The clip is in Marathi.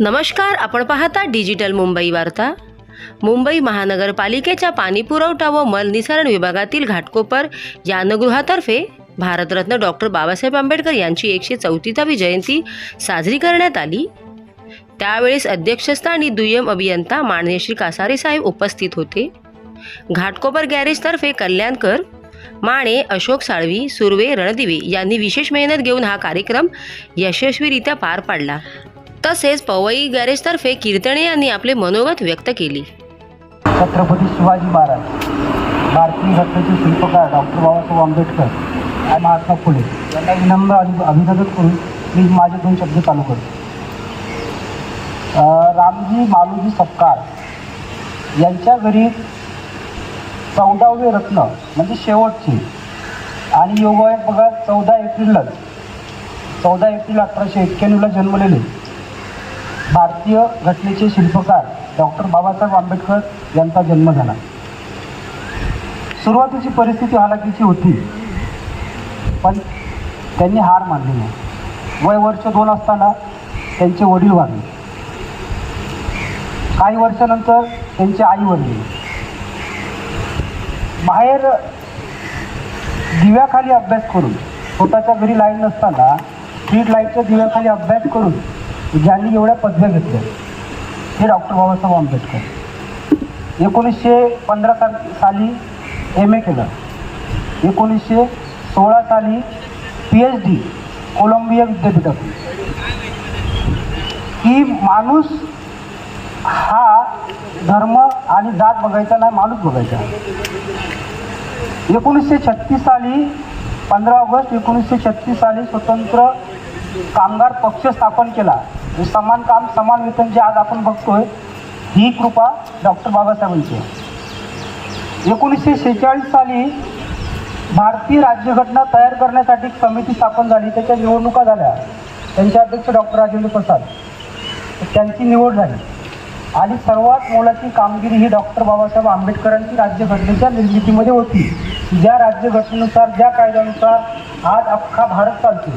नमस्कार आपण पाहता डिजिटल मुंबई वार्ता. मुंबई महानगरपालिकेच्या पाणीपुरवठा व मलनिसारण विभागातील घाटकोपर यानगृहातर्फे भारतरत्न डॉक्टर बाबासाहेब आंबेडकर यांची एकशे चौतीसावी जयंती साजरी करण्यात आली. त्यावेळेस अध्यक्षस्थानी दुय्यम अभियंता माननीय श्री कासारे साहेब उपस्थित होते. घाटकोपर गॅरेजतर्फे कल्याणकर माने अशोक साळवी सुर्वे रणदिवे यांनी विशेष मेहनत घेऊन हा कार्यक्रम यशस्वीरित्या पार पाडला. तसेच पवई गॅरेजतर्फे कीर्तने यांनी आपले मनोगत व्यक्त केले. छत्रपती शिवाजी महाराज भारतीय रत्नाचे शिल्पकार डॉक्टर बाबासाहेब आंबेडकर आणि महात्मा फुले यांना विनम्र अभि अभिनंदन करून मी माझे दोन शब्द चालू करतो. रामजी मालूजी सपकाळ यांच्या घरी चौदावे रत्न म्हणजे शेवटचे आणि योगायोग बघा चौदा एप्रिललाच चौदा एप्रिल अठराशे एक्क्याण्णवला जन्मलेले. भारतीय घटनेचे शिल्पकार डॉक्टर बाबासाहेब आंबेडकर यांचा जन्म झाला. सुरुवातीची परिस्थिती हालाकीची होती पण त्यांनी हार मानली नाही. वय वर्ष दोन असताना त्यांचे वडील वारले. काही वर्षानंतर त्यांची आई वरली बाहेर दिव्याखाली अभ्यास करून स्वतःच्या घरी लाईन नसताना स्ट्रीट लाईटच्या दिव्याखाली अभ्यास करून ज्यांनी एवढ्या पदव्या घेतल्या हे डॉक्टर बाबासाहेब आंबेडकर. एकोणीसशे पंधरा सा साली एम ए केलं. एकोणीसशे सोळा साली पी एच डी कोलंबिया विद्यापीठातून की माणूस हा धर्म आणि जात बघायचा नाही माणूस बघायचा. एकोणीसशे छत्तीस साली पंधरा ऑगस्ट एकोणीसशे छत्तीस साली स्वतंत्र कामगार पक्ष स्थापन केला. समान काम समान वेतन जे आज आपण बघतोय ही कृपा डॉक्टर बाबासाहेबांची आहे. एकोणीसशे शेहेचाळीस साली भारतीय राज्यघटना तयार करण्यासाठी एक समिती स्थापन झाली. त्याच्या निवडणुका झाल्या. त्यांचे अध्यक्ष डॉक्टर राजेंद्र प्रसाद. त्यांची निवड झाली. आणि सर्वात मोलाची कामगिरी ही डॉक्टर बाबासाहेब आंबेडकरांची राज्यघटनेच्या निर्मितीमध्ये होती. ज्या राज्यघटनेनुसार ज्या कायद्यानुसार आज अख्खा भारत चालतो